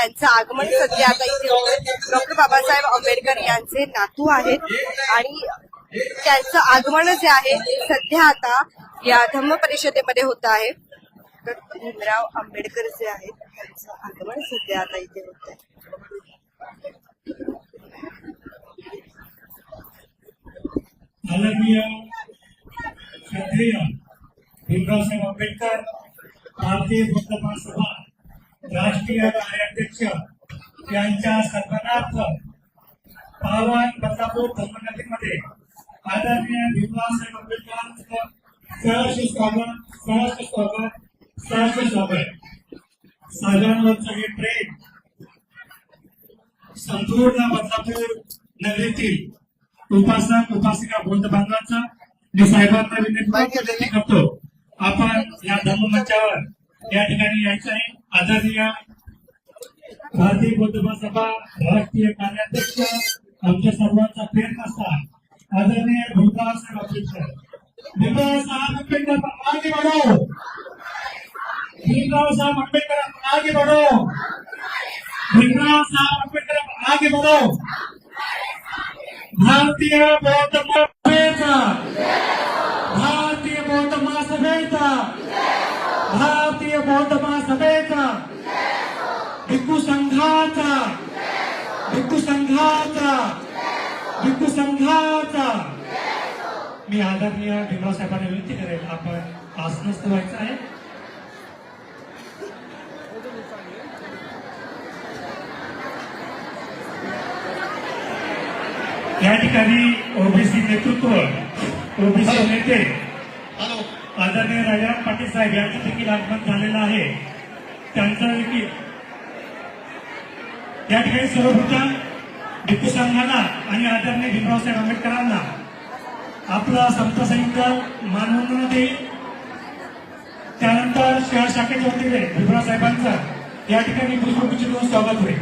त्यांचं आगमन सध्या आता इथे डॉक्टर बाबासाहेब आंबेडकर यांचे नातू आहेत. आणि त्यांचं आगमन जे आहे ते सध्या आता या धम्म परिषदेमध्ये होत आहे. तर भीमराव आंबेडकर जे आहेत त्यांचं आगमन सध्या आता इथे होत आहे. भीमरावसाहेब आंबेडकर भारतीय बुद्ध महासभा राष्ट्रीय कार्याध्यक्ष यांच्या सन्मानार्थ पावन बदलापूर धर्मनगरीमध्ये आदरणीय भीमरावसाहेब आंबेडकरांचं सहर्ष स्वागत सहर्ष स्वागत सहर्ष स्वागत. साहेबांवरचं हे प्रेम संपूर्ण बदलापूर नगरीतील उपासक उपासिका बौद्ध बांधवांचा मी साहेबांना विनंती करतो. आपण या धर्ममंचावर या ठिकाणी यायचं आहे. आदरणीय भारतीय बौद्ध महासभा राष्ट्रीय कार्याध्यक्ष आमच्या सर्वांचा फेर नसता आदरणीय भीमराव साहेब आंबेडकर. भीमराव साहेब आंबेडकर आगे बढ़ो भीमराव साहेब आंबेडकर आगे बढ़ो भीमराव साहेब आंबेडकर आगे बढ़ो भारतीय बौद्ध महासभेचा. भारतीय बौद्ध महासभेचा. भारतीय बौद्ध महासभेचा भिक्खू संघाचा भिक्खू संघाचा भिक्खू संघाचा. मी आदरणीय भीमराव साहेबांना विनंती करेल आपण आसनस्थ व्हायचं आहे. या ठिकाणी ओबीसी नेतृत्व ओबीसी नेते आदरणीय राजाराम पाटील साहेब यांचं देखील आगमन झालेलं आहे. त्यांचं देखील. या ठिकाणी सर्वप्रथम भिक्खू संघाला आणि आदरणीय भीमरावसाहेब आंबेडकरांना आपला संत संयुक्त मानवंदना देईल त्यानंतर शहर शाखेच्या वतीने भीमराव साहेबांचं या ठिकाणी पुष्पगुच्छ देऊन स्वागत होईल.